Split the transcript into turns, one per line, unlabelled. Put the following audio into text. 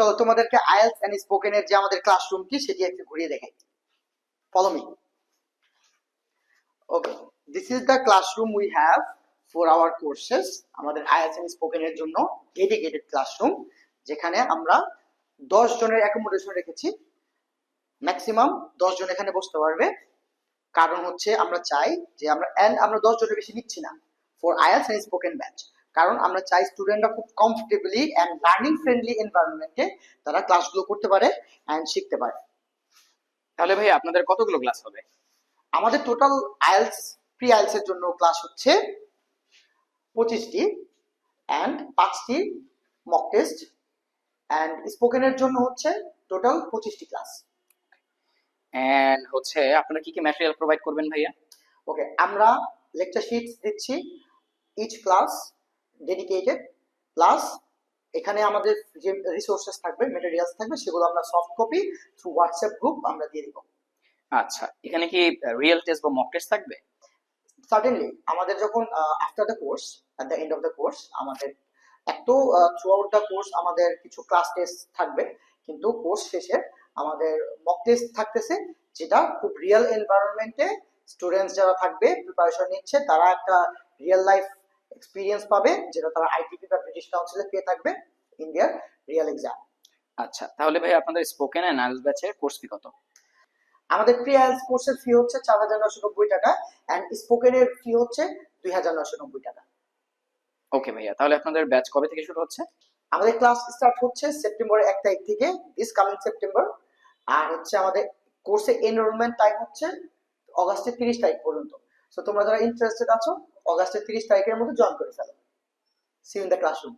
চলো, তোমাদেরকে IELTS and স্পোকেনের যে আমাদের ক্লাসরুমটি, সেটি একটু ঘুরিয়ে দেখাই। Follow me okay this is the classroom we have for our courses আমাদের আইএলস এন্ড স্পোকেনের জন্য ডেডিকেটেড ক্লাসরুম যেখানে আমরা দশ জনের অ্যাকোমোডেশন রেখেছি। ম্যাক্সিমাম দশ জন এখানে বসতে পারবে। কারণ হচ্ছে আমরা চাই যে আমরা এন্ড আমরা দশ জনের বেশি নিচ্ছি না। For IELTS and spoken batch. কারণ আমরা চাই স্টুডেন্টরা খুব কমফোর্টেবলি অ্যান্ড লার্নিং ফ্রেন্ডলি এনভায়রনমেন্টে তারা ক্লাসগুলো করতে পারে অ্যান্ড শিখতে পারে।
তাহলে ভাই আপনাদের কতগুলো ক্লাস হবে?
আমাদের টোটাল আইএলস প্রি আইএলস এর জন্য ক্লাস হচ্ছে পঁচিশটি অ্যান্ড পাঁচটি মক টেস্ট অ্যান্ড স্পোকেনের জন্য হচ্ছে টোটাল পঁচিশটি ক্লাস
এন্ড হচ্ছে আপনারা কি কি ম্যাটেরিয়াল প্রোভাইড করবেন ভাইয়া?
ওকে আমরা লেকচার শিটস দিচ্ছি ইচ ক্লাস ডেডিকেটেড প্লাস এখানে আমাদের যে রিসোর্সেস থাকবে মেটেরিয়ালস থাকবে সেগুলো আমরা soft copy through WhatsApp group আমরা দিয়ে দিব।
আচ্ছা এখানে কি রিয়েল টেস্ট বা মক টেস্ট থাকবে?
সার্টেনলি আমাদের যখন after the course at the end of the course আমাদের এত থ্রু আউট দ্য কোর্স আমাদের কিছু ক্লাস টেস্ট থাকবে কিন্তু কোর্স শেষে আমাদের মক টেস্ট থাকতেছে যেটা খুব রিয়েল এনভায়রনমেন্টে স্টুডেন্টস যারা থাকবে প্রিপারেশন নিচ্ছে তারা একটা রিয়েল লাইফ এক্সপিরিয়েন্স পাবে যেটা তারা আইটিপি বা ব্রিটিশ কাউন্সিলে পেয়ে থাকবে ইন দিয়ার রিয়েল এক্সাম
আচ্ছা তাহলে ভাই আপনাদের স্পোকেন এন্ড আইএলস ব্যাচের কোর্স ফি কত?
আমাদের প্রি আইএলস কোর্সের ফি হচ্ছে চার হাজার নশো নব্বই টাকা অ্যান্ড স্পোকেনের ফি হচ্ছে দুই হাজার নশো নব্বই টাকা।
ওকে ভাইয়া তাহলে আপনাদের ব্যাচ কবে থেকে শুরু হচ্ছে?
আমাদের ক্লাস স্টার্ট হচ্ছে সেপ্টেম্বরের এক তারিখ থেকে দিস কামিং সেপ্টেম্বর আর হচ্ছে আমাদের কোর্সে এনরোলমেন্ট টাইম হচ্ছে অগাস্টের তিরিশ তারিখ পর্যন্ত। সো তোমরা যারা ইন্টারেস্টেড আছো অগাস্টের তিরিশ তারিখের মধ্যে জয়েন করে ফেলো। See in the classroom